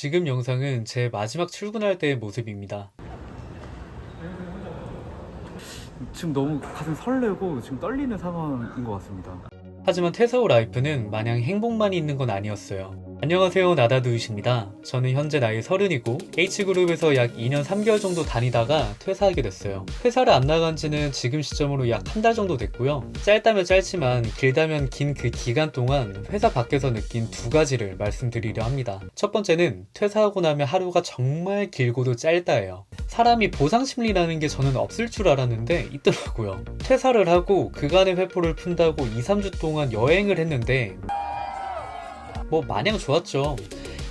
지금 영상은 제 마지막 출근할 때의 모습입니다. 지금 너무 가슴 설레고 지금 떨리는 상황인 것 같습니다. 하지만 퇴사 후 라이프는 마냥 행복만 있는 건 아니었어요. 안녕하세요 나다두이십니다. 저는 현재 나이 서른이고 H그룹에서 약 2년 3개월 정도 다니다가 퇴사하게 됐어요. 회사를 안 나간 지는 지금 시점으로 약 한 달 정도 됐고요. 짧다면 짧지만 길다면 긴 그 기간 동안 회사 밖에서 느낀 두 가지를 말씀드리려 합니다. 첫 번째는 퇴사하고 나면 하루가 정말 길고도 짧다예요. 사람이 보상심리라는 게 저는 없을 줄 알았는데 있더라고요. 퇴사를 하고 그간의 회포를 푼다고 2, 3주 동안 여행을 했는데 뭐 마냥 좋았죠.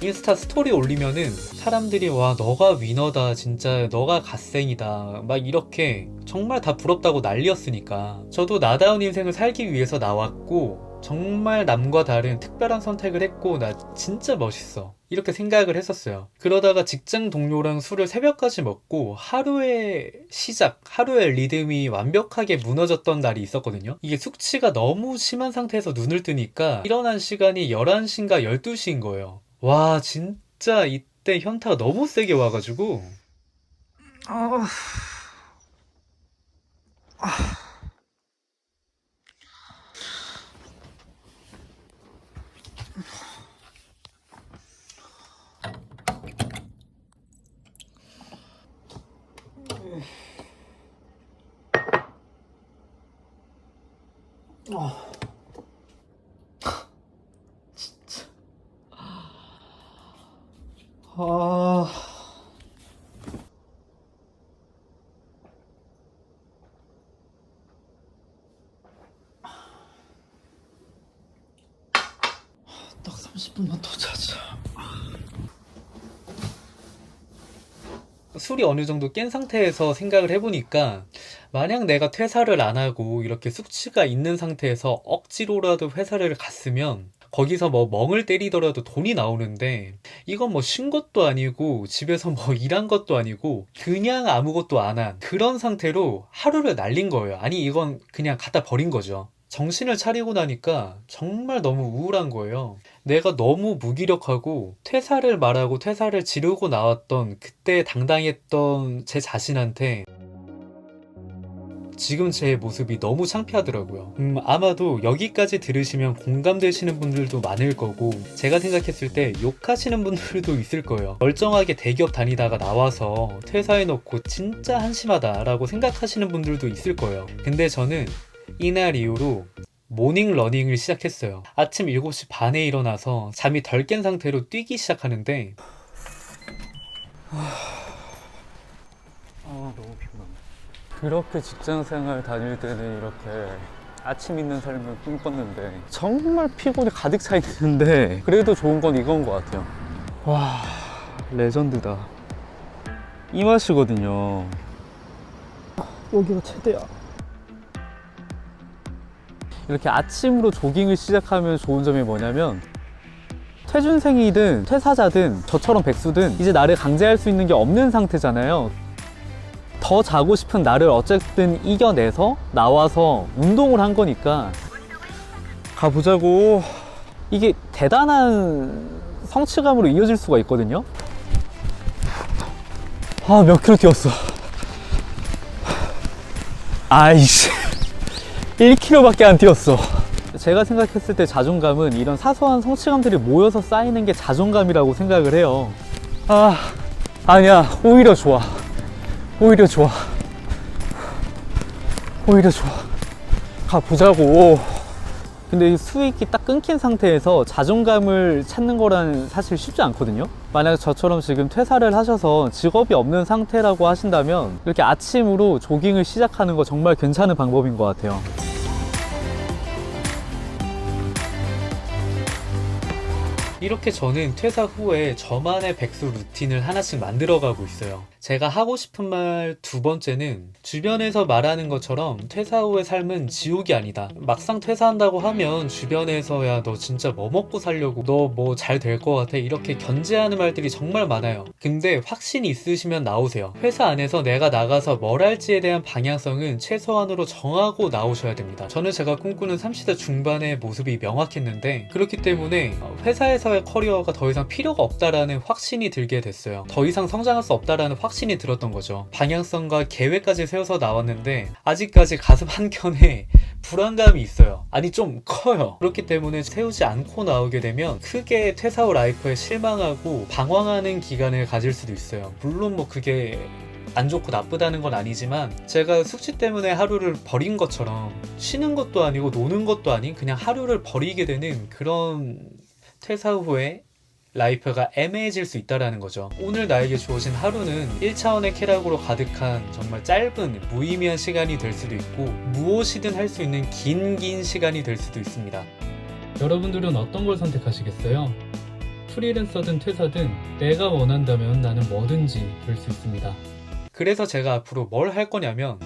인스타 스토리 올리면은 사람들이 와 너가 위너다 진짜 너가 갓생이다 막 이렇게 정말 다 부럽다고 난리였으니까 저도 나다운 인생을 살기 위해서 나왔고 정말 남과 다른 특별한 선택을 했고 나 진짜 멋있어. 이렇게 생각을 했었어요. 그러다가 직장 동료랑 술을 새벽까지 먹고 하루의 시작 하루의 리듬이 완벽하게 무너졌던 날이 있었거든요. 이게 숙취가 너무 심한 상태에서 눈을 뜨니까 일어난 시간이 11시인가 12시인 거예요. 와 진짜 이때 현타가 너무 세게 와가지고. 아... 딱 30분만 더 자자. 술이 어느 정도 깬 상태에서 생각을 해보니까 만약 내가 퇴사를 안 하고 이렇게 숙취가 있는 상태에서 억지로라도 회사를 갔으면 거기서 뭐 멍을 때리더라도 돈이 나오는데 이건 뭐 쉰 것도 아니고 집에서 뭐 일한 것도 아니고 그냥 아무것도 안 한 그런 상태로 하루를 날린 거예요. 아니 이건 그냥 갖다 버린 거죠. 정신을 차리고 나니까 정말 너무 우울한 거예요. 내가 너무 무기력하고 퇴사를 말하고 퇴사를 지르고 나왔던 그때 당당했던 제 자신한테 지금 제 모습이 너무 창피하더라고요. 음, 아마도 여기까지 들으시면 공감되시는 분들도 많을 거고, 제가 생각했을 때 욕하시는 분들도 있을 거예요. 멀쩡하게 대기업 다니다가 나와서 퇴사해놓고 진짜 한심하다라고 생각하시는 분들도 있을 거예요. 근데 저는 이날 이후로 모닝 러닝을 시작했어요. 아침 7시 반에 일어나서 잠이 덜 깬 상태로 뛰기 시작하는데, 아 너무 피곤하네. 그렇게 직장 생활 다닐 때는 이렇게 아침 있는 삶을 꿈꿨는데 정말 피곤이 가득 차 있는데 그래도 좋은 건 이건 것 같아요. 와 레전드다. 이 맛이거든요. 여기가 최대야. 이렇게 아침으로 조깅을 시작하면 좋은 점이 뭐냐면 퇴준생이든 퇴사자든 저처럼 백수든 이제 나를 강제할 수 있는 게 없는 상태잖아요. 더 자고 싶은 나를 어쨌든 이겨내서 나와서 운동을 한 거니까. 가보자고. 이게 대단한 성취감으로 이어질 수가 있거든요. 아 몇 킬로 뛰었어. 아이씨. 1km밖에 안 뛰었어. 제가 생각했을 때 자존감은 이런 사소한 성취감들이 모여서 쌓이는 게 자존감이라고 생각을 해요. 아 아니야. 오히려 좋아 오히려 좋아. 오히려 좋아. 가보자고. 근데 이 수익이 딱 끊긴 상태에서 자존감을 찾는 거라는 사실 쉽지 않거든요. 만약 저처럼 지금 퇴사를 하셔서 직업이 없는 상태라고 하신다면 이렇게 아침으로 조깅을 시작하는 거 정말 괜찮은 방법인 것 같아요. 이렇게 저는 퇴사 후에 저만의 백수 루틴을 하나씩 만들어가고 있어요. 제가 하고 싶은 말 두 번째는 주변에서 말하는 것처럼 퇴사 후의 삶은 지옥이 아니다. 막상 퇴사한다고 하면 주변에서 야 너 진짜 뭐 먹고 살려고 너 뭐 잘 될 것 같아 이렇게 견제하는 말들이 정말 많아요. 근데 확신이 있으시면 나오세요. 회사 안에서 내가 나가서 뭘 할지에 대한 방향성은 최소한으로 정하고 나오셔야 됩니다. 저는 제가 꿈꾸는 30대 중반의 모습이 명확했는데 그렇기 때문에 회사에서 회사의 커리어가 더 이상 필요가 없다라는 확신이 들게 됐어요. 더 이상 성장할 수 없다라는 확신이 들었던 거죠. 방향성과 계획까지 세워서 나왔는데 아직까지 가슴 한켠에 불안감이 있어요. 아니 좀 커요. 그렇기 때문에 세우지 않고 나오게 되면 크게 퇴사 후 라이프에 실망하고 방황하는 기간을 가질 수도 있어요. 물론 뭐 그게 안 좋고 나쁘다는 건 아니지만 제가 숙취 때문에 하루를 버린 것처럼 쉬는 것도 아니고 노는 것도 아닌 그냥 하루를 버리게 되는 그런 퇴사 후에 라이프가 애매해질 수 있다라는 거죠. 오늘 나에게 주어진 하루는 1차원의 쾌락으로 가득한 정말 짧은 무의미한 시간이 될 수도 있고 무엇이든 할 수 있는 긴긴 시간이 될 수도 있습니다. 여러분들은 어떤 걸 선택하시겠어요? 프리랜서든 퇴사든 내가 원한다면 나는 뭐든지 될 수 있습니다. 그래서 제가 앞으로 뭘 할 거냐면